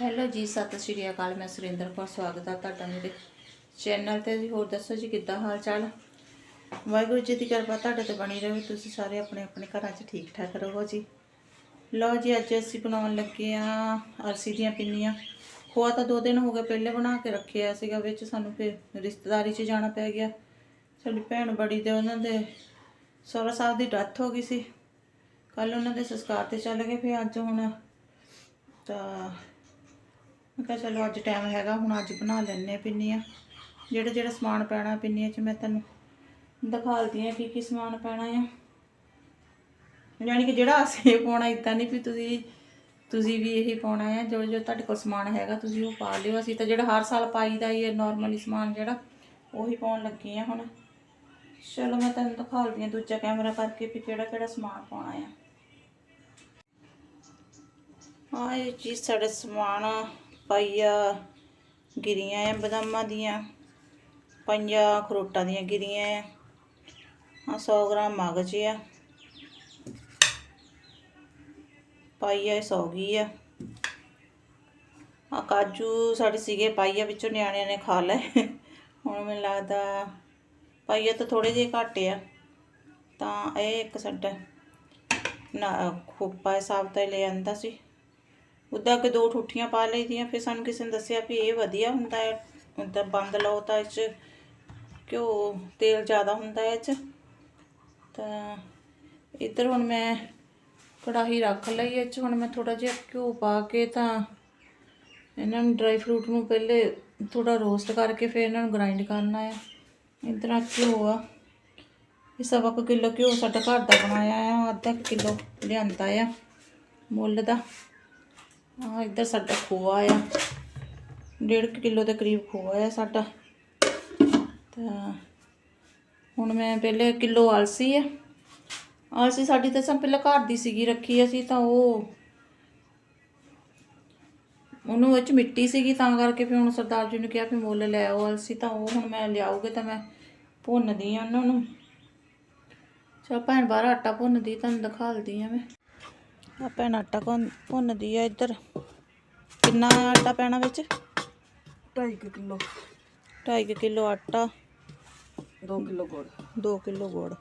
Hello ਜੀ, ਸਤਿ ਸ਼੍ਰੀ ਅਕਾਲ, ਮੈਂ ਸੁਰਿੰਦਰ ਕੌਰ, ਸਵਾਗਤ ਹੈ ਤੁਹਾਡਾ ਮੇਰੇ ਚੈਨਲ ਤੇ ਜੀ। ਹੋਰ ਦੱਸੋ ਜੀ, ਕਿੱਦਾਂ ਹਾਲ ਚਾਲ ਵਾਹਿਗੁਰੂ ਜੀ ਦੀ ਕਿਰਪਾ, ਤੁਹਾਡੇ ਤੇ ਬਣੀ ਰਹੇ, ਤੁਸੀਂ ਸਾਰੇ ਆਪਣੇ ਆਪਣੇ ਘਰਾਂ 'ਚ ਠੀਕ ਠਾਕ ਰਹੋ ਜੀ। ਲਓ ਜੀ, ਅੱਜ ਅਸੀਂ ਬਣਾਉਣ ਲੱਗੇ ਆ ਅਰਸੀ ਦੀਆਂ ਪਿੰਨੀਆਂ। ਖੋਆ ਤਾਂ ਦੋ ਦਿਨ ਹੋ ਗਏ, ਪਹਿਲੇ ਬਣਾ ਕੇ ਰੱਖਿਆ ਸੀਗਾ, ਵਿੱਚ ਸਾਨੂੰ ਫਿਰ ਰਿਸ਼ਤੇਦਾਰੀ 'ਚ ਜਾਣਾ ਪੈ ਗਿਆ। ਸਾਡੀ ਭੈਣ ਬੜੀ ਦੇ ਉਹਨਾਂ ਦੇ ਸਹੁਰਾ ਸਾਹਿਬ ਦੀ ਡੈਥ ਹੋ ਗਈ ਸੀ। ਕੱਲ ਉਹਨਾਂ ਦੇ ਸੰਸਕਾਰ ਤੇ ਚੱਲ ਗਏ, ਫਿਰ ਅੱਜ ਹੁਣ ਤਾਂ ਮੈਂ ਕਿਹਾ ਚਲੋ ਅੱਜ ਟਾਈਮ ਹੈਗਾ, ਹੁਣ ਅੱਜ ਬਣਾ ਲੈਣੇ ਪਿੰਨੀਆਂ। ਜਿਹੜਾ ਜਿਹੜਾ ਸਮਾਨ ਪੈਣਾ ਪਿੰਨੀਆਂ 'ਚ ਮੈਂ ਤੁਹਾਨੂੰ ਦਿਖਾਲਦੀ ਆ ਕੀ ਕੀ ਸਮਾਨ ਪੈਣਾ ਆ। ਯਾਨੀ ਕਿ ਜਿਹੜਾ ਅਸੀਂ ਪਾਉਣਾ ਇਦਾਂ ਨਹੀਂ ਵੀ ਤੁਸੀਂ ਤੁਸੀਂ ਵੀ ਇਹੀ ਪਾਉਣਾ ਹੈ ਜੋ ਜੋ ਤੁਹਾਡੇ ਕੋਲ ਸਮਾਨ ਹੈਗਾ, ਤੁਸੀਂ ਉਹ ਪਾ ਲਿਓ। ਅਸੀਂ ਤਾਂ ਜਿਹੜਾ ਹਰ ਸਾਲ ਪਾਈਦਾ ਹੀ ਹੈ ਨਾਰਮਲੀ ਸਮਾਨ ਜਿਹੜਾ, ਉਹੀ ਪਾਉਣ ਲੱਗੇ ਆ ਹੁਣ। ਚਲੋ ਮੈਂ ਤੁਹਾਨੂੰ ਦਿਖਾਲਦੀ ਹਾਂ ਦੂਜਾ ਕੈਮਰਾ ਕਰਕੇ ਵੀ ਕਿਹੜਾ ਕਿਹੜਾ ਸਮਾਨ ਪਾਉਣਾ ਆ। ਹਾਂ ਇਹ ਚੀਜ਼, ਸਾਡੇ ਸਮਾਨ ਪਾਈਆ ਗਿਰੀਆਂ ਆ ਬਦਾਮਾਂ ਦੀਆਂ ਪੰਜਾਂ ਖਰੋਟਾਂ ਦੀਆਂ ਗਿਰੀਆਂ ਆ ਆ 100 ਗ੍ਰਾਮ ਮਗਜ ਆ। ਪਾਈਆ 100 ਗਈ ਆ। ਆ ਕਾਜੂ ਸਾਡੇ ਸੀਗੇ ਪਾਈਆ ਵਿੱਚੋਂ ਨਿਆਣਿਆਂ ਨੇ ਖਾ ਲਏ। ਹੁਣ ਮੈਨੂੰ ਲੱਗਦਾ ਪਾਈਆ ਤਾਂ ਥੋੜੇ ਜਿਹੇ ਘੱਟ ਆ। ਤਾਂ ਇਹ ਇੱਕ ਸਾਡਾ ਨਾ, ਖੋਪਾ ਹਿਸਾਬ ਤਾਂ ਲੈ ਆਂਦਾ ਸੀ। ਉੱਦਾਂ ਕਿ ਦੋ ਠੁੱਠੀਆਂ ਪਾ ਲਈ ਦੀਆਂ ਫਿਰ ਸਾਨੂੰ ਕਿਸੇ ਨੇ ਦੱਸਿਆ ਵੀ ਇਹ ਵਧੀਆ ਹੁੰਦਾ ਹੈ। ਉੱਦਾਂ ਬੰਦ ਲਓ ਤਾਂ ਇਹ 'ਚ ਘਿਓ ਤੇਲ ਜ਼ਿਆਦਾ ਹੁੰਦਾ ਹੈ ਇਹ 'ਚ। ਤਾਂ ਇੱਧਰ ਹੁਣ ਮੈਂ ਕੜਾਹੀ ਰੱਖ ਲਈ ਇਹ 'ਚ। ਹੁਣ ਮੈਂ ਥੋੜਾ ਜਿਹਾ ਘਿਓ ਪਾ ਕੇ ਤਾਂ ਇਹਨਾਂ ਨੂੰ ਡਰਾਈ ਫਰੂਟ ਨੂੰ ਪਹਿਲੇ ਥੋੜਾ ਰੋਸਟ ਕਰਕੇ ਫਿਰ ਇਹਨਾਂ ਨੂੰ ਗ੍ਰਾਈਂਡ ਕਰਨਾ ਹੈ। ਇੱਧਰ ਆ ਘਿਓ ਆ। ਇਹ ਸਵਾ ਕੁ ਕਿਲੋ ਘਿਓ ਸਾਡਾ ਘਰ ਦਾ ਬਣਾਇਆ ਆ, ਅੱਧਾ ਕਿਲੋ ਲਿਆਂਦਾ ਆ ਮੁੱਲ ਦਾ। ਆ ਇੱਧਰ ਸਾਡਾ ਖੋਆ ਆ। ਡੇਢ ਕੁ ਕਿਲੋ ਦੇ ਕਰੀਬ ਖੋਆ ਆ ਸਾਡਾ। ਤਾਂ ਹੁਣ ਮੈਂ ਪਹਿਲੇ ਕਿਲੋ ਆਲਸੀ ਆ। ਅਲਸੀ ਸਾਡੀ ਤਾਂ ਸਭ ਪਹਿਲਾਂ ਘਰ ਦੀ ਸੀਗੀ, ਰੱਖੀ ਅਸੀਂ ਤਾਂ ਉਹ ਉਹਨੂੰ ਵਿੱਚ ਮਿੱਟੀ ਸੀਗੀ, ਤਾਂ ਕਰਕੇ ਫਿਰ ਹੁਣ ਸਰਦਾਰ ਜੀ ਨੂੰ ਕਿਹਾ ਵੀ ਮੁੱਲ ਲੈ ਆਓ ਅਲਸੀ ਤਾਂ ਉਹ ਹੁਣ ਮੈਂ ਲਿਆਉਗੇ ਤਾਂ ਮੈਂ ਭੁੰਨਦੀ ਆ ਉਹਨਾਂ ਨੂੰ। ਚਲ ਭੈਣ ਬਾਹਰ ਆਟਾ ਭੁੰਨਦੀ, ਤੁਹਾਨੂੰ ਦਿਖਾਲਦੀ ਆ ਮੈਂ। ਆ ਭੈਣ ਆਟਾ ਭੁੰਨ- ਭੁੰਨਦੀ ਆ ਇੱਧਰ। ਕਿੰਨਾ ਆਟਾ ਪੈਣਾ ਵਿੱਚ? 2.5 ਕਿਲੋ। 2.5 ਕਿਲੋ ਆਟਾ। 2 ਕਿਲੋ ਗੁੜ। 2 ਕਿਲੋ ਗੁੜ।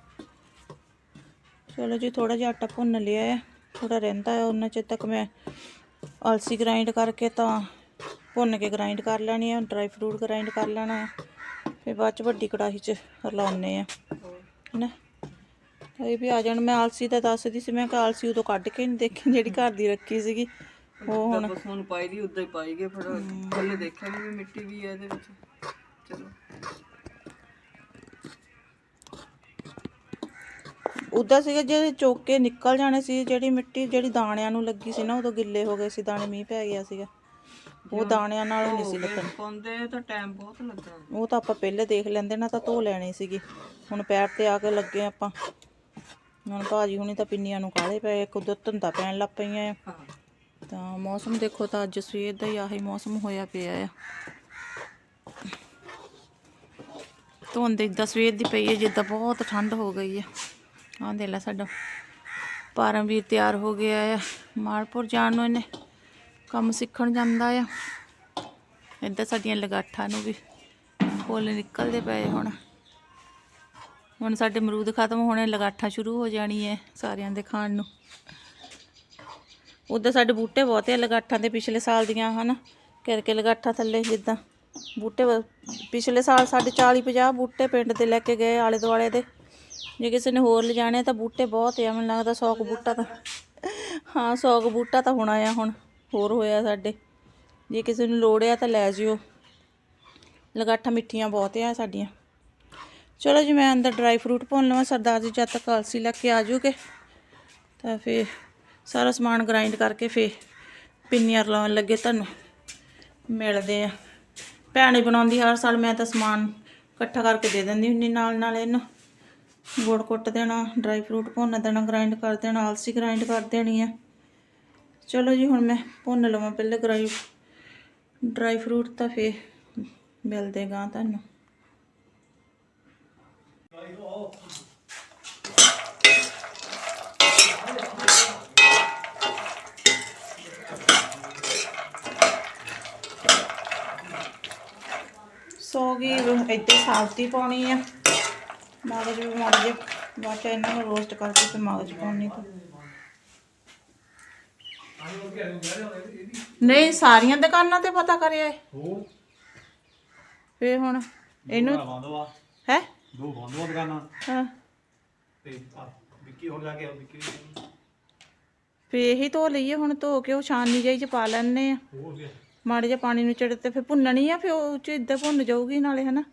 ਚਲੋ ਜੀ ਥੋੜਾ ਜਿਹਾ ਆਟਾ ਭੁੰਨ ਲਿਆ ਹੈ। ਥੋੜਾ ਰਹਿੰਦਾ ਹੈ ਉਹਨਾਂ ਚਿਰ ਤੱਕ ਮੈਂ ਅਲਸੀ ਗ੍ਰਾਈਂਡ ਕਰਕੇ ਤਾਂ ਭੁੰਨ ਕੇ ਗ੍ਰਾਈਂਡ ਕਰ ਲੈਣੀ ਹੈ ਡਰਾਈ ਫਰੂਟ ਗ੍ਰਾਈਂਡ ਕਰ ਲੈਣਾ ਹੈ। ਫਿਰ ਬਾਅਦ ਚ ਵੱਡੀ ਕੜਾਹੀ 'ਚ ਰਲਾਉਣੇ ਆ ਨਾ ਇਹ ਵੀ ਆ ਜਾਣ। ਮੈਂ ਆਲਸੀ ਦਾ ਦੱਸਦੀ ਸੀ ਮੈਂ ਕਿ ਆਲਸੀ ਉਦੋਂ ਕੱਢ ਕੇ ਨਹੀਂ ਦੇਖੀ ਜਿਹੜੀ ਘਰ ਦੀ ਰੱਖੀ ਸੀਗੀ। ਉਹ ਹੁਣ ਬਸ ਹੁਣ ਪਾਈ ਦੀ ਉਦਾਂ ਹੀ ਪਾਈ ਗਏ ਫਿਰ ਥੱਲੇ ਦੇਖਿਆ ਨਹੀਂ ਵੀ ਮਿੱਟੀ ਵੀ ਹੈ ਇਹਦੇ ਵਿੱਚ। ਚਲੋ। ਉਦਾਂ ਸੀਗਾ ਜਿਹੜੇ ਚੋਕ ਨਿਕਲ ਜਾਣੇ ਸੀ ਜਿਹੜੀ ਮਿੱਟੀ ਜਿਹੜੀ ਦਾਣਿਆਂ ਨੂੰ ਲੱਗੀ ਸੀ ਨਾ ਉਦੋਂ ਗਿੱਲੇ ਹੋ ਗਏ ਸੀ ਦਾਣੇ ਮੀਂਹ ਪੈ ਗਿਆ ਸੀਗਾ। ਉਹ ਦਾਣਿਆਂ ਨਾਲ ਨਹੀਂ ਸੀ ਲੱਗਣ ਪਾਉਂਦੇ ਤਾਂ ਟਾਈਮ ਬਹੁਤ ਲੱਗਾ ਉਹ ਤਾਂ ਆਪਾਂ ਪਹਿਲੇ ਦੇਖ ਲੈਂਦੇ ਨਾ ਤਾਂ ਧੋ ਲੈਣੀ ਸੀਗੀ। ਹੁਣ ਪੈਰ ਤੇ ਆ ਕੇ ਲੱਗੇ ਆਪਾਂ। ਹੁਣ ਭਾਜੀ ਹੁਣੀ ਤਾਂ ਪਿੰਨੀਆਂ ਨੂੰ ਕਾਲੇ ਪਏ ਇੱਕ ਉਦੋਂ ਧੁੰਦਾ ਪੈਣ ਲੱਗ ਪਈਆਂ ਆ। ਤਾਂ ਮੌਸਮ ਦੇਖੋ ਤਾਂ ਅੱਜ ਸਵੇਰ ਦਾ ਹੀ ਆਹੀ ਮੌਸਮ ਹੋਇਆ ਪਿਆ ਆ। ਧੁੰਦ ਏਦਾਂ ਸਵੇਰ ਦੀ ਪਈ ਹੈ ਜਿੱਦਾਂ ਬਹੁਤ ਠੰਡ ਹੋ ਗਈ ਹੈ ਆਹ ਦੇ ਲੈ ਸਾਡਾ ਪਰਮਵੀਰ ਤਿਆਰ ਹੋ ਗਿਆ ਆ। ਮਾਲਪੁਰ ਜਾਣ ਨੂੰ ਇਹਨੇ ਕੰਮ ਸਿੱਖਣ ਜਾਂਦਾ ਆ। ਏਦਾਂ ਸਾਡੀਆਂ ਲਗਾਠਾਂ ਨੂੰ ਵੀ ਫੁੱਲ ਨਿਕਲਦੇ ਪਏ ਹੁਣ। ਹੁਣ ਸਾਡੇ ਅਮਰੂਦ ਖਤਮ ਹੋਣੇ, ਲਗਾਠਾਂ ਸ਼ੁਰੂ ਹੋ ਜਾਣੀ ਹੈ ਸਾਰਿਆਂ ਦੇ ਖਾਣ ਨੂੰ। ਉਧਰ ਸਾਡੇ ਬੂਟੇ ਬਹੁਤੇ ਆ ਲਗਾਠਾਂ ਦੇ ਪਿਛਲੇ ਸਾਲ ਦੀਆਂ, ਹਨ? ਕਰਕੇ ਲਗਾਠਾਂ ਥੱਲੇ ਜਿੱਦਾਂ ਬੂਟੇ ਪਿਛਲੇ ਸਾਲ ਸਾਡੇ 40 50 ਬੂਟੇ ਪਿੰਡ ਦੇ ਲੈ ਕੇ ਗਏ ਆਲੇ ਦੁਆਲੇ ਦੇ। ਜੇ ਕਿਸੇ ਨੇ ਹੋਰ ਲਿਜਾਣੇ ਤਾਂ ਬੂਟੇ ਬਹੁਤ ਆ ਮੈਨੂੰ ਲੱਗਦਾ 100 ਕੁ ਬੂਟਾ ਤਾਂ, ਹਾਂ 100 ਕੁ ਬੂਟਾ ਤਾਂ ਹੋਣਾ ਆ ਹੁਣ, ਹੋਰ ਹੋਇਆ ਸਾਡੇ। ਜੇ ਕਿਸੇ ਨੂੰ ਲੋੜ ਆ ਤਾਂ ਲੈ ਜਿਓ। ਲਗਾਠਾਂ ਮਿੱਠੀਆਂ ਬਹੁਤ ਆ ਸਾਡੀਆਂ। ਚਲੋ ਜੀ, ਮੈਂ ਅੰਦਰ ਡਰਾਈ ਫਰੂਟ ਭੁੰਨ ਲਵਾਂ। ਸਰਦਾਰ ਜੀ, ਜਦ ਤੱਕ ਅਲਸੀ ਲੈ ਕੇ ਆ ਜੂਗੇ, ਤਾਂ ਫਿਰ ਸਾਰਾ ਸਮਾਨ ਗ੍ਰਾਈਂਡ ਕਰਕੇ ਫੇ ਪਿੰਨੀਆਂ ਲਾਉਣ ਲੱਗੇ ਤੁਹਾਨੂੰ। ਮਿਲਦੇ ਆ। ਭੈਣ ਹੀ ਬਣਾਉਂਦੀ ਹਰ ਸਾਲ, ਮੈਂ ਤਾਂ ਸਮਾਨ ਇਕੱਠਾ ਕਰਕੇ ਦੇ ਦਿੰਦੀ ਹੁੰਦੀ ਨਾਲ ਨਾਲ ਇਹਨੂੰ। ਗੁੜ ਕੁੱਟ ਦੇਣਾ ਡਰਾਈ ਫਰੂਟ ਭੁੰਨ ਦੇਣਾ ਗ੍ਰਾਈਂਡ ਕਰ ਦੇਣਾ, ਆਲਸੀ ਗ੍ਰਾਈਂਡ ਕਰ ਦੇਣੀ ਆ। ਚਲੋ ਜੀ, ਹੁਣ ਮੈਂ ਭੁੰਨ ਲਵਾਂ ਪਹਿਲੇ ਗ੍ਰਾਈ ਡਰਾਈ ਫਰੂਟ ਤਾਂ ਫਿਰ ਮਿਲਦੇ ਗਾ ਤੁਹਾਨੂੰ। ਸੋਗੀ ਇੱਥੇ ਸਾਫਤੀ ਪਾਉਣੀ ਆ। ਮਗਜ ਵੀ ਮਗਜ ਬਾਅਦ ਇਹਨਾਂ ਨੂੰ ਰੋਸਟ ਕਰਕੇ ਫਿਰ ਮਗਜ ਪਾਉਣੀ ਤਾਂ। ਨਹੀਂ ਸਾਰੀਆਂ ਦੁਕਾਨਾਂ ਤੇ ਪਤਾ ਕਰਿਆ ਏ। ਹੁਣ ਇਹਨੂੰ ਹੈ? ਦੋ ਬੰਦ ਦੁਕਾਨਾਂ ਹਾਂ। ਤੇ ਆ ਵਿੱਕੀ ਹੋਰ ਜਾ ਕੇ ਆ ਵਿੱਕੀ ਵੀ ਫੇ ਇਹੀ ਧੋ ਲਈਏ ਹੁਣ ਧੋ ਕੇ ਉਹ ਛਾਨਣੀ ਜਿਹੀ ਚ ਪਾ ਲੈਣੇ ਆ। ਹੋਰ ਗਿਆ ਮਾੜੇ ਜਿਹਾ ਪਾਣੀ ਨੂੰ ਚੜ ਤੇ ਫਿਰ ਭੁੰਨਣੀ ਆ ਫਿਰ ਉਹ ਚ ਇਦਾਂ ਭੁੰਨ ਜਾਊਗੀ ਨਾਲੇ ਹਨਾ?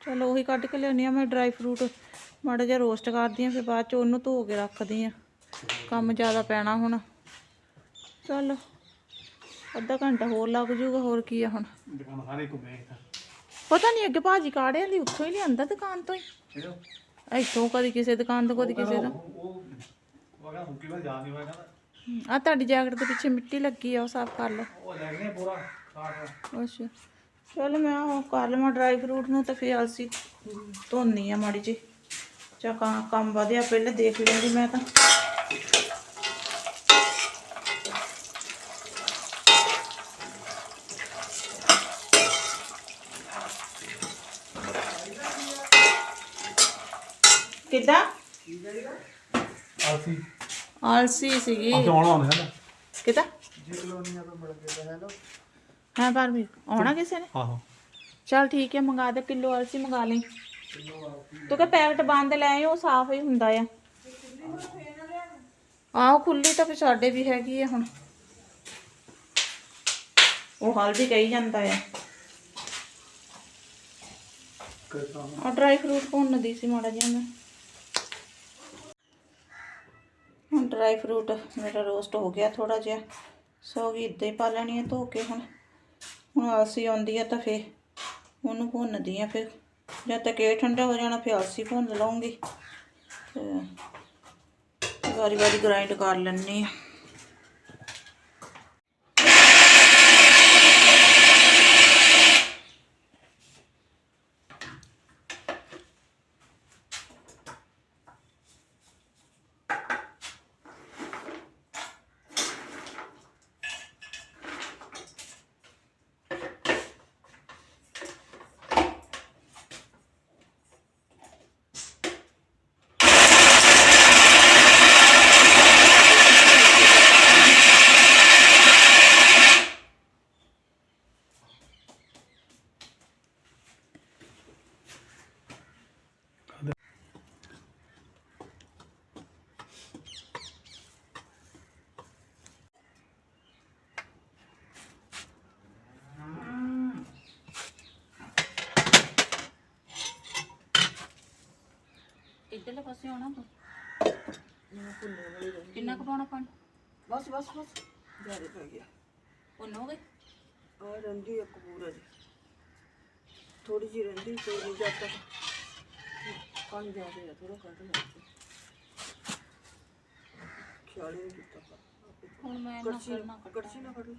ਚਲੋ ਉਹੀ ਕੱਢ ਕੇ ਲਿਆਉਣੀ ਆ ਮੈਂ ਡਰਾਈ ਫਰੂਟ ਮਾੜਾ ਜਿਹਾ ਰੋਸਟ ਕਰਦੀ ਆ ਫਿਰ ਬਾਅਦ ਚ ਉਹਨੂੰ ਧੋ ਕੇ ਰੱਖਦੀ ਆ। ਕੰਮ ਜ਼ਿਆਦਾ ਪੈਣਾ ਹੁਣ। ਚਲ ਅੱਧਾ ਘੰਟਾ ਹੋਰ ਲੱਗ ਜੂਗਾ ਹੋਰ ਕੀ ਆ ਹੁਣ। ਦੁਕਾਨ ਸਾਰੇ ਘੁੰਮੇ ਇੱਥੇ। ਪਤਾ ਨਹੀਂ ਅੱਗੇ ਭਾਜੀ ਕਾੜਿਆਂ ਦੀ ਉੱਥੋਂ ਹੀ ਲਿਆਂਦਾ ਦੁਕਾਨ ਤੋਂ ਹੀ। ਕਿਹੜਾ ਇੱਥੋਂ ਕਦੀ ਕਿਸੇ ਦੁਕਾਨ ਤੋਂ ਕਦੀ ਕਿਸੇ ਤੋਂ। ਉਹ ਉਹ ਵਗਾ ਹੁੱਕੀ ਵਾਰ ਜਾ ਨਹੀਂ ਹੋਇਆ ਕਹਿੰਦਾ ਆ ਤੁਹਾਡੀ ਜੈਕਟ ਦੇ ਪਿੱਛੇ ਮਿੱਟੀ ਲੱਗੀ ਆ ਉਹ ਸਾਫ਼ ਕਰ ਲਓ। ਉਹ ਲੈ ਗਏ ਪੂਰਾ ਅੱਛਾ। ਚਲ ਮੈਂ ਉਹ ਕਰ ਲਵਾਂ ਡਰਾਈ ਫਰੂਟ ਨੂੰ ਤੇ ਫਿਰ ਅਲਸੀ ਧੋਨੀ ਆ ਮਾੜੀ ਜੀ ਚਾ ਕੰਮ ਵਧਿਆ ਪਹਿਲੇ ਦੇਖ ਲੈਂਦੀ ਮੈਂ ਤਾਂ ਕਿੱਦਾਂ ਆਲਸੀ। ਸੀਗੀ। ਆ ਆਉਣਾ ਹੁੰਦਾ ਹੈ ਕਿੱਦਾਂ? ਜੀ ਕਲੋਨੀਆਂ ਤੋਂ ਮਿਲ ਗਿਆ ਹਾਂ ਪਰ ਵੀ। ਆਉਣਾ ਕਿਸੇ ਨੇ? ਆਹੋ। ਚਲ ਠੀਕ ਹੈ ਮੰਗਾ ਦੇ। ਕਿਲੋ ਅਲਸੀ ਮੰਗਾ ਲਈ। ਤੂੰ ਕਿ ਪੈਕਟ ਬੰਦ ਲੈ ਉਹ ਸਾਫ਼ ਹੀ ਹੁੰਦਾ ਆ। ਆਹ ਖੁੱਲੀ ਤਾਂ ਫਿਰ ਸਾਡੇ ਵੀ ਹੈਗੀ ਆ ਹੁਣ। ਉਹ ਹਲਦੀ ਕਹੀ ਜਾਂਦਾ ਆ। ਆ ਡਰਾਈ ਫਰੂਟ ਭੁੰਨਦੀ ਸੀ ਮਾੜਾ ਜਿਹਾ ਮੈਂ। ਹੁਣ ਡਰਾਈ ਫਰੂਟ ਮੇਰਾ ਰੋਸਟ ਹੋ ਗਿਆ ਥੋੜਾ ਜਿਹਾ। ਸੋ ਵੀ ਇੱਦਾਂ ਹੀ ਪਾ ਲੈਣੀ ਹੈ ਧੋ ਕੇ ਹੁਣ। ਹੁਣ ਆਲਸੀ ਆਉਂਦੀ ਆ ਤਾਂ ਫੇ ਉਹਨੂੰ ਭੁੰਨਦੀ ਆ ਫਿਰ। ਜਦ ਤੱਕ ਇਹ ਠੰਡਾ ਹੋ ਜਾਣਾ, ਫਿਰ ਆਲਸੀ ਭੁੰਨ ਲਵਾਂਗੀ ਤੇ ਵਾਰੀ ਵਾਰੀ ਗ੍ਰਾਈਂਡ ਕਰ ਲੈਣੀ ਆ। ਇੱਧਰਲੇ ਪਾਸੇ ਆਉਣਾ ਤੂੰ। ਕਿੰਨਾ ਕੁ ਪਾਉਣਾ ਪਾਣੀ? ਬਸ ਬਸ ਬਸ। ਜ਼ਿਆਦਾ ਪੈ ਗਿਆ। ਭੁੰਨ ਹੋ ਗਈ ਆ ਰੰਦੀ ਇੱਕ ਪੂਰਾ ਜੀ ਥੋੜੀ ਜਿਹੀ ਰੰਦੀ ਕੋਈ ਨਹੀਂ ਜਦ ਤੱਕ। ਪਾਣੀ ਜ਼ਿਆਦਾ ਹੈ ਥੋੜਾ ਕੱਢ ਲਾ ਖਿਆਲ ਹੀ ਨਹੀਂ ਕੀਤਾ ਪਰ ਹੁਣ ਮੈਂ ਨਾ ਕੜਛੀ ਕਰਨਾ ਕੜਛੀ ਨਾ ਫੜੋ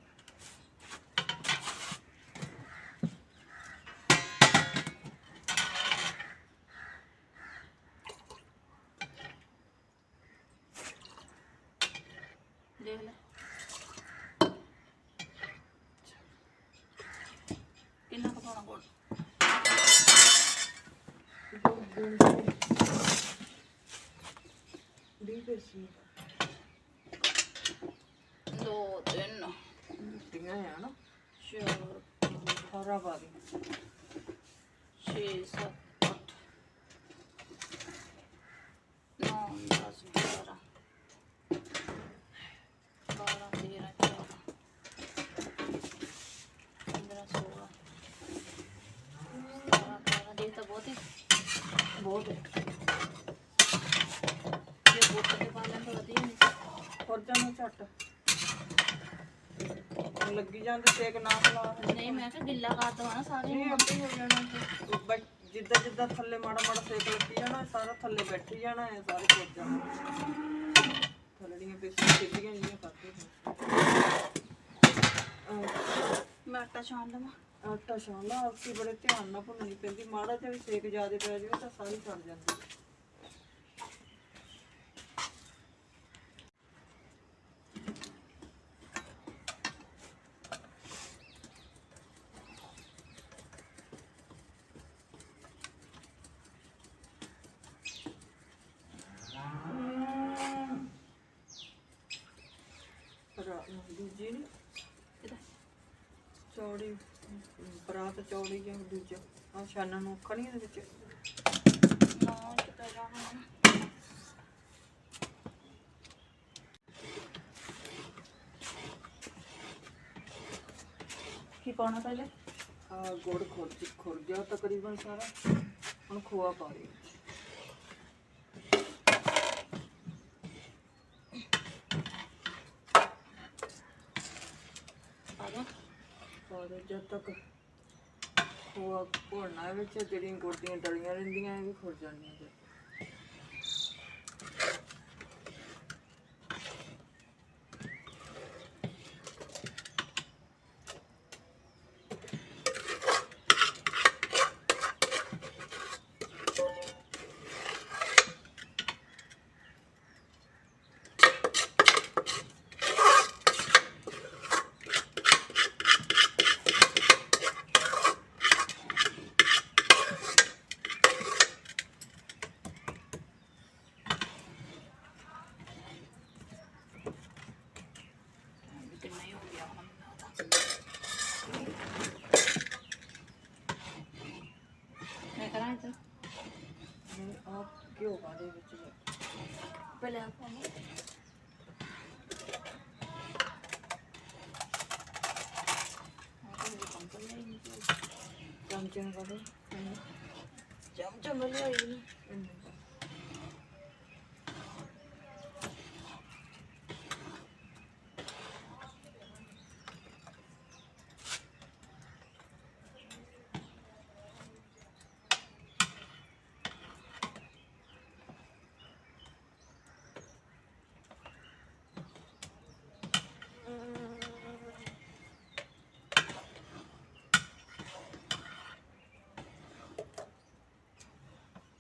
ਦੇਖ ਲੈ ਕਿੰਨਾ ਕੁ ਪਾਉਣਾ ਗੁੜ ਵੀਹ ਪੈਸੇ ਦੋ ਤਿੰਨ ਮਿੱਟੀਆਂ ਆ ਨਾ ਚਾਰ ਸਾਰਾ ਪਾ ਦੇ ਛੇ ਸੱਤ ਅੱਠ ਨੌ ਦਸ ਗਿਆਰਾਂ ਬਾਰਾਂ ਤੇਰਾਂ ਚੌਦਾਂ ਪੰਦਰਾਂ ਸੋਲਾਂ ਸਤਾਰਾਂ ਅਠਾਰਾਂ ਦੇ ਤਾਂ ਬਹੁਤ ਹੀ ਬਹੁਤ ਹੈ ਜੇ ਬੁੱਤ ਕੇ ਪਾ ਲੈਣ ਤਾਂ ਵਧੀਆ ਨਹੀਂ ਝੱਟ। ਲੱਗੀ ਜਾਂਦੇ ਸੇਕ ਨਾ ਖਲਾ। ਨਹੀਂ ਮੈਂ ਕਿਹਾ ਗਿੱਲਾ ਕਰ ਦਵਾਂ ਸਾਰੇ ਨਹੀਂ ਆਪੇ ਹੋ ਜਾਣਾ ਫਿਰ। ਬ- ਜਿੱਦਾਂ ਜਿੱਦਾਂ ਥੱਲੇ ਮਾੜਾ ਮਾੜਾ ਸੇਕ ਲੱਗੀ ਜਾਣਾ ਸਾਰਾ ਥੱਲੇ ਬੈਠੀ ਜਾਣਾ ਹੈ ਸਾਰੇ ਸੁੱਕ ਜਾਣਾ। ਥੱਲੜੀਆਂ ਪੇਸੀਆਂ ਸਿੱਧੀਆਂ ਜਿਹੀਆਂ ਕਰਦੇ ਮੈਂ ਆਟਾ ਛਾਣ ਲਵਾਂ। ਆਟਾ ਸ਼ਾਲਾ ਆਪਸੀ ਬੜੇ ਧਿਆਨ ਨਾਲ ਭੁੰਨਣੀ ਪੈਂਦੀ। ਮਾੜਾ ਜਿਹਾ ਵੀ ਸੇਕ ਜ਼ਿਆਦਾ ਪੈ ਜਾਵੇ ਤਾਂ ਸਾਰੀ ਸੜ ਜਾਂਦੀ ਹੈ। ਦੂਜੀ ਨੀ ਚੌੜੀ ਬਰਾਤ ਚੌੜੀ ਜਾਂ ਦੂਜਾ ਆ ਸ਼ਾਨਾਂ ਨੂੰ ਖੜੀਆਂ ਦੇ ਵਿੱਚ? ਜਾਣਾ ਕੀ ਪਾਉਣਾ ਪਹਿਲੇ? ਆ ਗੁੜ ਖੁਰ ਖੁਰ ਗਿਆ ਤਕਰੀਬਨ ਸਾਰਾ। ਹੁਣ ਖੋਆ ਪਾ ਦੇ ਆ ਜਾ ਪਾ ਦੇ ਜਦ ਤੱਕ ਖੋਆ ਭੁੰਨਣਾ ਵਿੱਚ ਜਿਹੜੀਆਂ ਗੁੜ ਦੀਆਂ ਡਲੀਆਂ ਰਹਿੰਦੀਆਂ ਇਹ ਵੀ ਖੁਰ ਜਾਣੀਆਂ ਫਿਰ ਕਿੰਨਾ ਹੀ ਹੋ ਗਿਆ ਹੁਣ ਮੈਂ ਕਰਾਂ ਇੱਧਰ ਹੁਣ ਆ ਘਿਓ ਪਾ ਦੇ ਵਿੱਚ ਪਹਿਲੇ ਆ ਪਾਉਣਾ ਚਮਚੇ ਨਾਲ ਪਾ ਦੇ ਚਮਚਾ ਮੈਂ ਲਿਆਈ ਨਹੀਂ ਇੰਨੇ ਕੁ।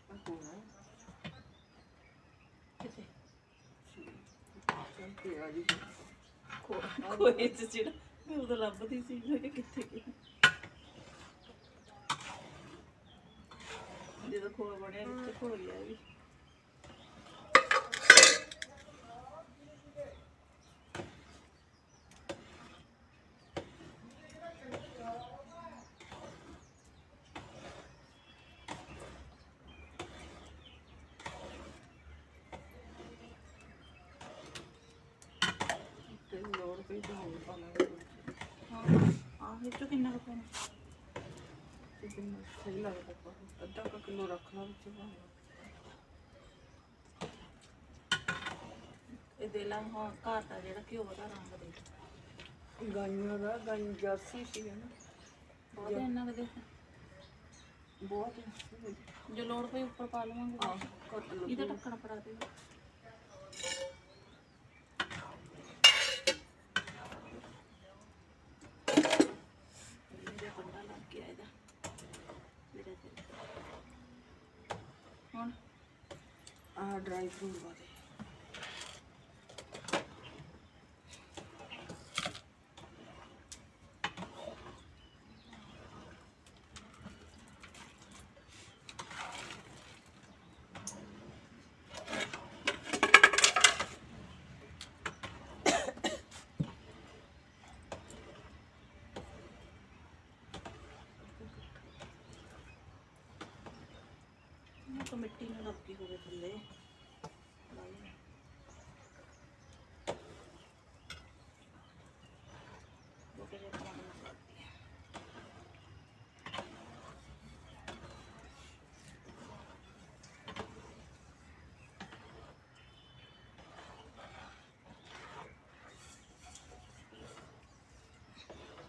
ਆ ਕੋਣਾ ਕਿਤੇ ਚਮਚੇ ਆ ਜੀ ਕੋਈ ਚ ਜਿਹੜਾ ਮੈਂ ਉਹਦਾ ਲੱਭਦੀ ਸੀ ਮੈਂ ਕਿਹਾ ਕਿੱਥੇ ਗਿਆ ਜਦੋਂ ਖੋਲ ਬਣਿਆ ਵਿੱਚ ਖੋਲ ਲਿਆ ਵੀ ਤੇ ਲੋੜ ਪਈ ਹੋਰ ਪਾ ਹਾਂ ਆਹ ਇਹ ਚੋਂ ਕਿੰਨਾ ਕੁ ਪਾਉਣਾ ਤੇ ਜਿੰਨਾ ਸਹੀ ਲੱਗਦਾ ਪਾ ਅੱਧਾ ਕੁ ਕਿਲੋ ਰੱਖ ਵਿੱਚ ਭਾਵੇਂ ਇਹ ਦੇ ਲਾ ਹਾਂ ਘਰ ਦਾ ਜਿਹੜਾ ਘਿਓ ਦਾ ਰੰਗ ਦੇ ਗਾਈਆਂ ਦਾ ਗਾਈ ਜਰਸੀ ਸੀ ਨਾ ਬਹੁਤ ਇੰਨਾ ਕੁ ਦੇ ਬਹੁਤ ਜੋ ਲੋੜ ਪਈ ਉੱਪਰ ਪਾ ਲਵਾਂਗੇ ਆ ਕੱਟ ਲੋ ਇਹਦਾ ਢੱਕਣ ਫੜਾ ਦੇ ਮੇਰਾ ਬੰਦਾ ਲੱਗ ਗਿਆ ਇਹਦਾ ਮੇਰਾ ਤੇ ਹੁਣ ਆ ਡਰਾਈ ਫਰੂਟ ਪਾ ਨਾ ਲੱਗੀ ਹੋਵੇ ਥੱਲੇ ਲੋਕੇ ਜੇ ਪਾਣੀ ਨਾਲ ਲੱਗਦੀ ਹੈ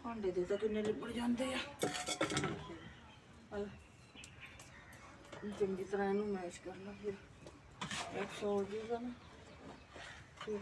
ਭਾਂਡੇ ਦੇ ਤਾਂ ਕਿੰਨੇ ਲਿਪੜ ਜਾਂਦੇ ਆ। ਹਲ ਚੰਗੀ ਤਰ੍ਹਾਂ ਇਹਨੂੰ ਮੈਸ਼ ਕਰਨਾ ਲਾ ਫਿਰ। ਸੌ ਹੋ ਜੂਗਾ ਨਾ। ਫਿਰ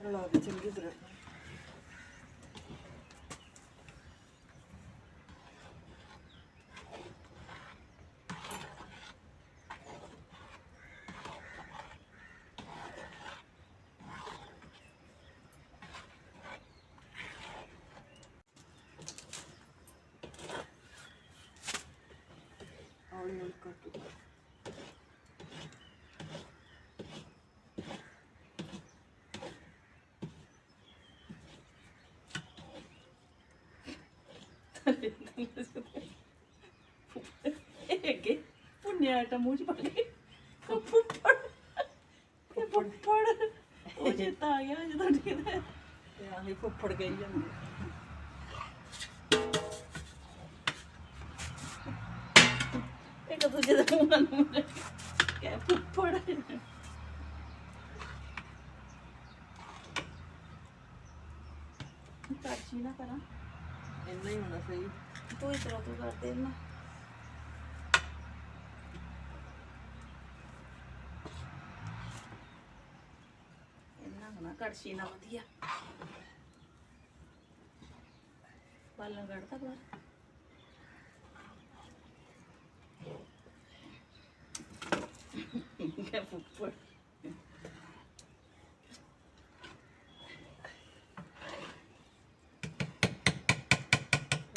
ਰਲਾ ਕੇ ਚੰਗੀ ਤਰ੍ਹਾਂ ਹੌਲੀ ਹੌਲੀ ਕੱਟ ਇਹ ਅੱਗੇ ਪੁੰਨਿਆ ਆਟਾ ਮੂੰਹ ਚ ਪਾ ਕੇ। ਫੁੱਫੜ। ਇਹ ਫੁੱਫੜ। ਉਹ ਚੇਤਾ ਆ ਗਿਆ ਜਦੋਂ ਠੀਕ ਤੇ ਆਹੀ ਫੁੱਫੜ ਗਈ ਜਾਂਦੀ। ਇੱਕ ਦੂਜੇ ਦੇ ਮੂੰਹ ਲੱਗ ਕੇ ਫੁੱਫੜ ਕਾਚੀ ਨਾ ਕਰਾਂ ਇੰਨਾ ਹੀ ਹੋਣਾ ਸਹੀ ਤੂੰ ਇਸ ਤਰ੍ਹਾਂ ਤੂੰ ਕਰ ਦੇ ਨਾ ਇੰਨਾ ਹੋਣਾ ਕੜਛੀ ਨਾ ਵਧੀਆ ਬਾਲਾਂ ਕੱਢਦਾ ਬਾਹਰ ਕਿ ਫੁੱਫੜ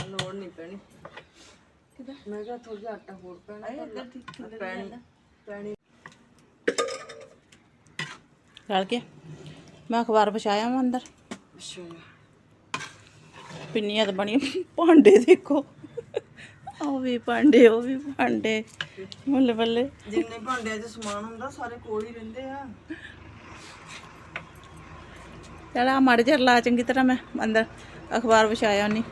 ਲੋੜ ਨਹੀਂ ਪੈਣੀ। ਕਿਦਾਂ? ਮੈਂ ਕਿਹਾ ਥੋੜਾ ਜਿਹਾ ਆਟਾ ਹੋਰ ਪੈਣਾ ਆਏ ਇੱਧਰ ਠੀਕ ਖੁੱਲ੍ਹ ਪੈਣੀ। ਪੈਣੀ। ਰਲ ਗਿਆ ਮੈਂ ਅਖਬਾਰ ਵਿਛਾਇਆ ਮੈਂ ਅੰਦਰ। ਅੱਛਾ। ਪਿੰਨੀਆਂ ਤਾਂ ਬਣੀ ਭਾਂਡੇ ਦੇਖੋ। ਉਹ ਵੀ ਭਾਂਡੇ ਉਹ ਵੀ ਭਾਂਡੇ। ਬੱਲੇ ਬੱਲੇ। ਜਿੰਨੇ ਭਾਂਡਿਆਂ 'ਚ ਸਮਾਨ ਹੁੰਦਾ ਸਾਰੇ ਕੋਲ ਹੀ ਰਹਿੰਦੇ ਆ। ਚਲ ਆ ਮੜ ਜਰ ਲਾ ਚੰਗੀ ਤਰ੍ਹਾਂ ਮੈਂ ਅੰਦਰ ਅਖਬਾਰ ਵਿਛਾਇਆ ਨਹੀਂ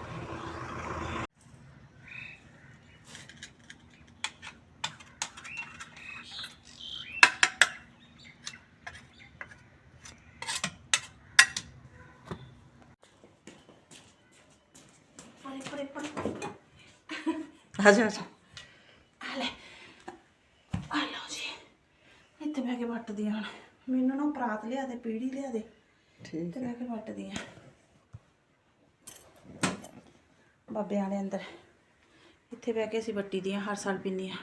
ਆ ਜਾ ਆ ਜਾ ਆ ਲਓ ਜੀ। ਇੱਥੇ ਬਹਿ ਕੇ ਵੱਟਦੀ ਹਾਂ ਮੈਨੂੰ ਨਾ ਪਰਾਤ ਲਿਆ ਦੇ ਪੀੜੀ ਲਿਆ ਦੇ। ਠੀਕ ਤੇ ਬਹਿ ਕੇ ਵੱਟਦੀ ਹਾਂ ਬਾਬਿਆਂ ਦੇ ਅੰਦਰ। ਇੱਥੇ ਬਹਿ ਕੇ ਅਸੀਂ ਵੱਟੀ ਦੀਆਂ ਹਰ ਸਾਲ ਪੀਂਦੇ ਹਾਂ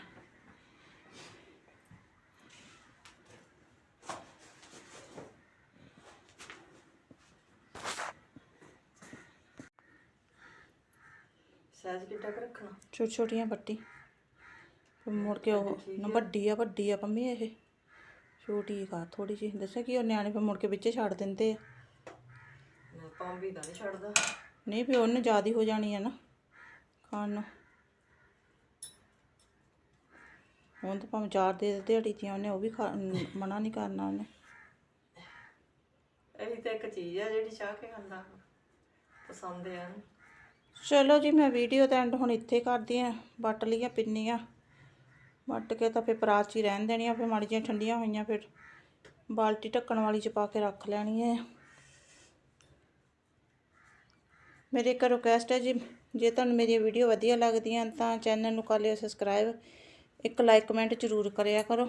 ਸਾਈਜ਼ ਕਿੱਡਾ ਕੁ ਰੱਖਣਾ ਛੋਟੀ ਛੋਟੀਆਂ ਫਿਰ ਮੁੜ ਕੇ ਉਹ ਨਾ ਵੱਡੀ ਆ ਵੱਡੀ ਆ ਪੰਮੀ ਇਹ। ਛੋਟੀ ਕਾ ਥੋੜੀ ਜਿਹੀ। ਦੱਸਿਆ ਕਿ ਉਹ ਨਿਆਣੇ ਫਿਰ ਮੁੜ ਕੇ ਵਿੱਚੇ ਛੱਡ ਦਿੰਦੇ ਆ। ਦਾ ਨਹੀਂ ਛੱਡਦਾ। ਨਹੀਂ ਵੀ ਉਹਨੇ ਜ਼ਿਆਦੀ ਹੋ ਜਾਣੀ ਆ ਨਾ ਖਾਣ ਨੂੰ। ਹੁਣ ਤਾਂ ਭਾਵੇਂ ਚਾਰ ਦੇ ਦੇ ਦਿਹਾੜੀ ਦੀਆਂ ਉਹਨੇ ਉਹ ਵੀ ਮਨਾ ਨਹੀਂ ਕਰਨਾ ਉਹਨੇ। ਇਹ ਤਾਂ ਇੱਕ ਚੀਜ਼ ਆ ਜਿਹੜੀ ਚਾਹ ਕੇ ਖਾਂਦਾ। ਪਸੰਦ ਆ ਚਲੋ ਜੀ ਮੈਂ ਵੀਡੀਓ ਦਾ ਐਂਡ ਹੁਣ ਇੱਥੇ ਕਰਦੀ ਆ ਵੱਟ ਲਈਆਂ ਪਿੰਨੀਆਂ। ਵੱਟ ਕੇ ਤਾਂ ਫਿਰ ਪਰਾਤ 'ਚ ਹੀ ਰਹਿਣ ਦੇਣੀਆਂ ਫਿਰ ਮਾੜੀ ਜਿਹੀਆਂ ਠੰਡੀਆਂ ਹੋਈਆਂ ਫਿਰ ਬਾਲਟੀ ਢੱਕਣ ਵਾਲੀ 'ਚ ਪਾ ਕੇ ਰੱਖ ਲੈਣੀਆਂ ਆ ਮੇਰੀ ਇੱਕ ਰਿਕੁਐਸਟ ਹੈ ਜੀ ਜੇ ਤੁਹਾਨੂੰ ਮੇਰੀਆਂ ਵੀਡੀਓ ਵਧੀਆ ਲੱਗਦੀਆਂ ਤਾਂ ਚੈਨਲ ਨੂੰ ਕਰ ਲਿਓ ਸਬਸਕ੍ਰਾਈਬ ਇੱਕ ਲਾਈਕ ਕਮੈਂਟ ਜ਼ਰੂਰ ਕਰਿਆ ਕਰੋ।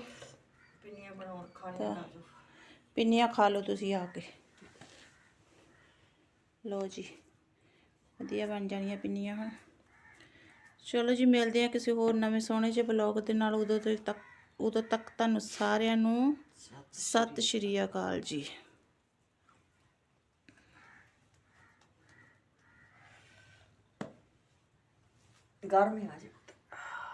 ਪਿੰਨੀਆਂ ਬਣਾਉਣ ਖਾਣੀਆਂ ਪਿੰਨੀਆਂ ਖਾ ਲਓ ਤੁਸੀਂ ਆ ਕੇ। ਲਓ ਜੀ। ਵਧੀਆ ਬਣ ਜਾਣੀਆਂ ਪਿੰਨੀਆਂ ਹੁਣ। ਚਲੋ ਜੀ, ਮਿਲਦੇ ਆ ਕਿਸੇ ਹੋਰ ਨਵੇਂ ਸੋਹਣੇ ਜਿਹੇ ਬਲੌਗ ਦੇ ਨਾਲ। ਉਦੋਂ ਤੋਂ ਤੱਕ, ਉਦੋਂ ਤੱਕ ਤੁਹਾਨੂੰ ਸਾਰਿਆਂ ਨੂੰ ਸਤਿ ਸ਼੍ਰੀ ਅਕਾਲ ਜੀ। ਗਰਮੀ ਆ ਜਾ।